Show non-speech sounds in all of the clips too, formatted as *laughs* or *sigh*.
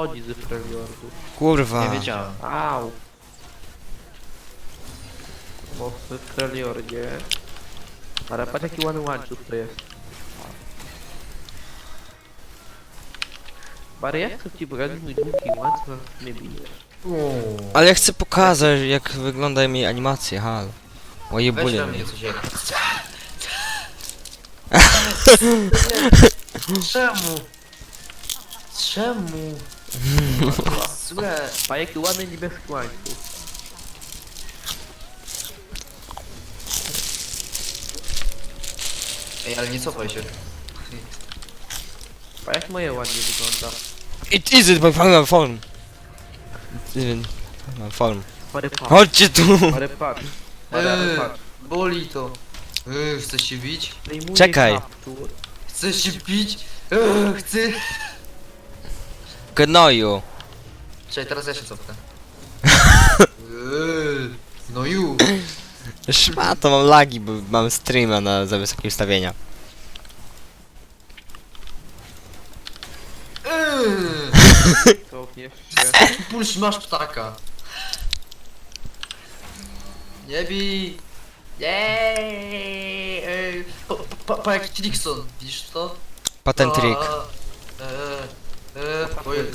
chodzi ze Freljordu. Kurwa. Nie wiedziałem. Au! Bo w Freljordzie... Ale patrz jaki ładny łańcuch to jest. Bary, jak chcę ci pokazać mój długi łańcuch, a mnie bijesz. Ale ja chcę pokazać jak wygląda mi animacja, hal. Moje Weź bóle we mnie. mnie coś jak. *laughs* Czemu? Czemu? Złe. A jaki ładny niebieski łańcuch. Ej, ale nie cofaj się. A jak moje ładnie wygląda. It is it, my final form. It is my form. Bary patrz. Chodźcie tu! Patrz. Bary Eee, boli to. Eee, chcesz się bić? Zdejmuję Czekaj. kaptur. Chcesz się bić? Eee, chcę. Gnoju. Czekaj, teraz ja się cofnę. *laughs* Eee, no ju. Szmato, mam lagi, bo mam streama na za wysokie ustawienia. *laughs* Cofniesz się. puls masz ptaka. Nie bij. Jej. Ej, Pa, pa, pa jak Trixon, widzisz to? Patent trick. A, oj,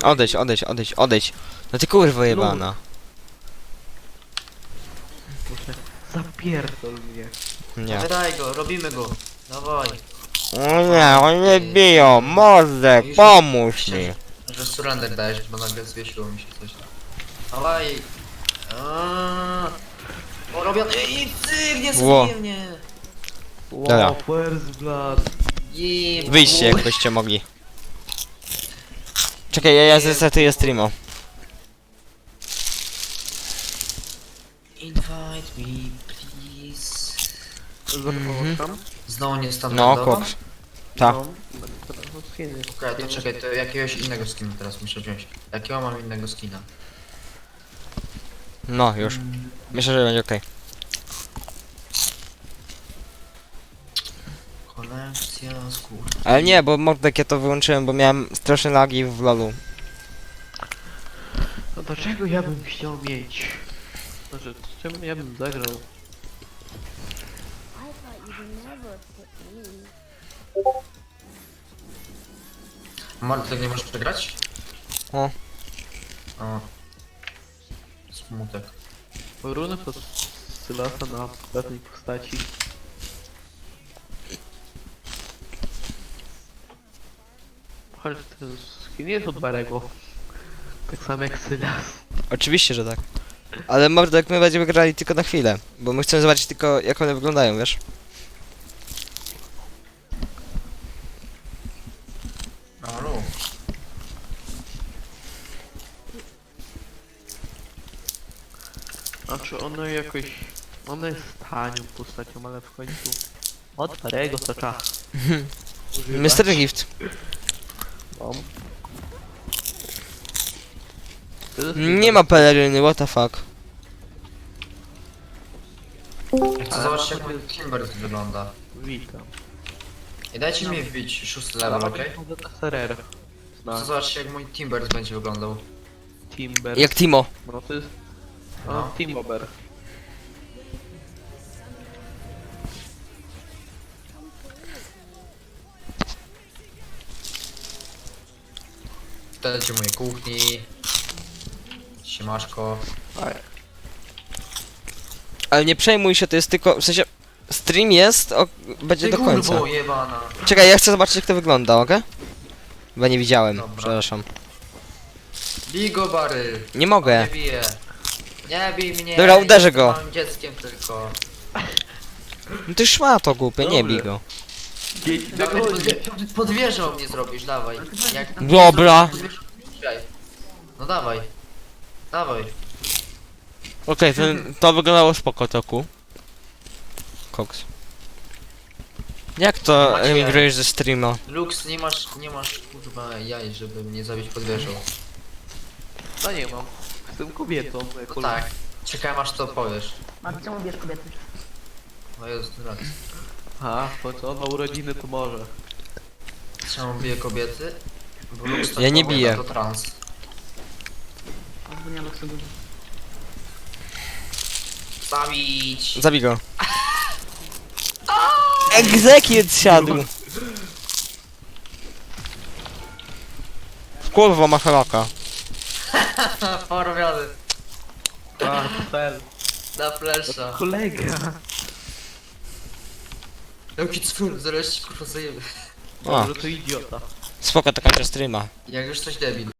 Odejdź, odejdź, odejdź, odejdź. No ty kurwa jebana. Muszę... Zapierdol mnie. Nie. Wydaj go, robimy go. Dawaj. O nie, oni biją, mordek, pomóż mi. Że surrender dajesz, bo nagle zwiesiło mi się coś. Dawaj. Aaaa. O, robię... Ej, cyk, nie Ło. zabije mnie. Dobra. Wow, first blood. Jeb, Wyjście jakbyście mogli. Czekaj, ja, ja zresetuję streama. Invite me, please. Zapraszam. Znowu nie No, standardowo? koks. Ta. No. Okej, to czekaj, to jakiegoś innego skina teraz muszę wziąć. Jakiego mam innego skina? No, już. Myślę, że będzie okej. Kolekcja skór. Ale nie, bo mordek ja to wyłączyłem, bo miałem straszne lagi w lolu. No do czego ja bym chciał mieć? Znaczy, z czym ja bym zagrał? I thought you'd never put me. Mark, tak nie możesz przegrać? O. O. Smutek. Runy pod Sylasa na pewnej postaci. Chodź, ten skin jest od Barego. Tak samo jak Sylas. Oczywiście, że tak. Ale mordek my będziemy grali tylko na chwilę, bo my chcemy zobaczyć tylko jak one wyglądają, wiesz? Halo. Znaczy ono jakoś... Ono jest tanią postacią, ale w końcu... Od Barego to czas. *laughs* Mr. Gift. Nie ma peleryny, what the fuck. Chcę zobaczyć jak mój Kimber wygląda. Witam. I dajcie mi wbić szósty level, okej? Serrer. Chcę zobaczyć jak mój Timbers będzie wyglądał. Timber. Jak Timo. No to jest... No. No, Timober. Wtedy mojej kuchni. Siemaszko. Aj. Ale nie przejmuj się, to jest tylko, w sensie... Stream jest, o, będzie Ty do końca. kurwo jebana. Czekaj, ja chcę zobaczyć jak to wygląda, okej? Bo nie widziałem, Dobra. przepraszam. Bigo bary. Nie Nie mogę. bije. Nie bij mnie. Dobra, uderzę go. Jestem małym dzieckiem tylko. No ty szmato głupie, nie bij go. Dzieci Dawaj, pod wieżą mnie zrobisz, dawaj. Jak Dobra. pod wieżą, strzelaj. No dawaj. Dawaj. Okej, to, to wyglądało spoko toku. Koks. Jak to Macie- emigrujesz ze streama? Lux, nie masz, nie masz kurwa jaj, żeby mnie zabić pod wieżą. No nie mam. Jestem kobietą. No tak. Czekaj, aż to powiesz. A czemu bierz kobiety? No jest racja. A, bo co? Na urodziny to może. Czemu bije kobiety? Bo Lux tak Ja nie biję. To trans. Albo nie, tak sobie. Zabić! Zabij go. Egzekiet siadł. Kurwa, ma haraka. *laughs* Porobiony. A, cel. Na flesza. Kolega. Jaki cwór, zaraz ci kurwa zajemy. O, Może to idiota. spoko, to kończę streama. Jak już coś debil.